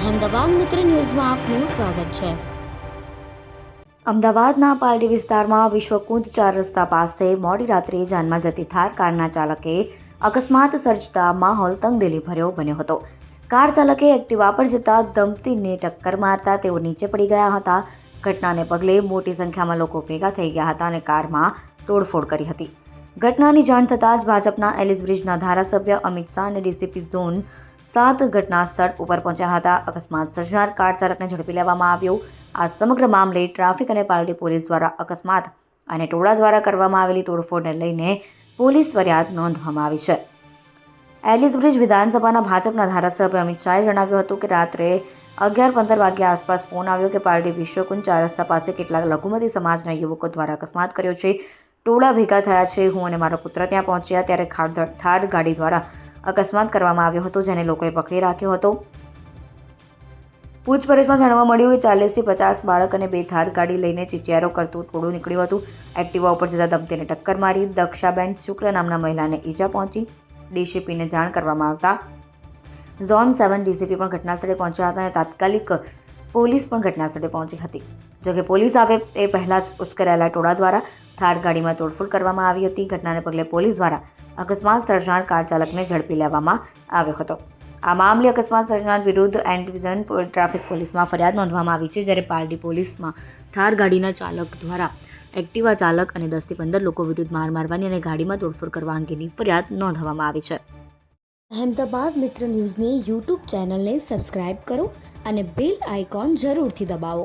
અહેમદાબાદ મિત્ર ન્યૂઝમાં આપનું સ્વાગત છે. અમદાવાદના પાલડી વિસ્તારમાં વિશ્વકુંજ ચાર રસ્તા પાસે મોડી રાત્રે જાનમાં જતી થાર કારના ચાલકે અકસ્માત સર્જતા માહોલ તંગદિલી ભર્યો બન્યો હતો. કાર ચાલકે એક્ટિવા પર જતા દંપતીને ટક્કર મારતા તેઓ નીચે પડી ગયા હતા. ઘટનાને પગલે મોટી સંખ્યામાં લોકો ભેગા થઈ ગયા હતા અને કારમાં તોડફોડ કરી હતી. ઘટનાની જાણ થતાં જ ભાજપના એલિસ બ્રિજના ધારાસભ્ય અમિત શાહ અને ડીસીપી ઝોન સાત ઘટના સ્થળ ઉપર પહોંચ્યા હતા. અકસ્માત સર્જનાર કાર ચાલકને ઝડપી લેવામાં આવ્યો. આ સમગ્ર મામલે ટ્રાફિક અને પાલડી પોલીસ દ્વારા અકસ્માત અને ટોળા દ્વારા કરવામાં આવેલી તોડફોડને લઈને પોલીસ ફરિયાદ નોંધવામાં આવી છે. એલિસ બ્રિજ વિધાનસભાના ભાજપના ધારાસભ્ય અમિત શાહે જણાવ્યું હતું કે રાત્રે અગિયાર પંદર વાગ્યા આસપાસ ફોન આવ્યો કે પાલડી વિશ્વકુંજ ચાર રસ્તા પાસે કેટલાક લઘુમતી સમાજના યુવકો દ્વારા અકસ્માત કર્યો છે. ટોળા ભેગા થયા છે. હું અને મારો પુત્ર ત્યાં પહોંચ્યા ત્યારે ખાડ થાર ગાડી દ્વારા અકસ્માત કરવામાં આવ્યો હતો જેને લોકોએ પકડી રાખ્યો હતો. પૂછપરછમાં જાણવા મળ્યું કે ચાલીસથી પચાસ બાળક અને બે થાર ગાડી લઈને ચિચિયારો કરતું ટોળું નીકળ્યું હતું. એક્ટિવા ઉપર જતા દંપતીને ટક્કર મારી દક્ષાબેન શુક્લ નામના મહિલાને ઈજા પહોંચી. ડીસીપીને જાણ કરવામાં આવતા ઝોન સેવન ડીસીપી પણ ઘટનાસ્થળે પહોંચ્યા હતા અને તાત્કાલિક પોલીસ પણ ઘટનાસ્થળે પહોંચી હતી. જોકે પોલીસ આવે તે પહેલાં જ ઉશ્કેરાયેલા ટોળા દ્વારા થાર ગાડીમાં તોડફોડ કરવામાં આવી હતી. ઘટનાને પગલે પોલીસ દ્વારા અકસ્માત સર્જનાર કાર ચાલકને ઝડપી લેવામાં આવ્યો હતો. આ મામલે અકસ્માત સર્જનાર વિરુદ્ધ એન્ડ ડિવિઝન ટ્રાફિક પોલીસમાં ફરિયાદ નોંધવામાં આવી છે. જ્યારે પાલડી પોલીસમાં થાર ગાડીના ચાલક દ્વારા એક્ટિવા ચાલક અને દસથી પંદર લોકો વિરુદ્ધ માર મારવાની અને ગાડીમાં તોડફોડ કરવા અંગેની ફરિયાદ નોંધવામાં આવી છે. અહેમદાબાદ મિત્ર ન્યૂઝની યુટ્યુબ ચેનલને સબસ્ક્રાઇબ કરો અને બેલ આઇકોન જરૂરથી દબાવો.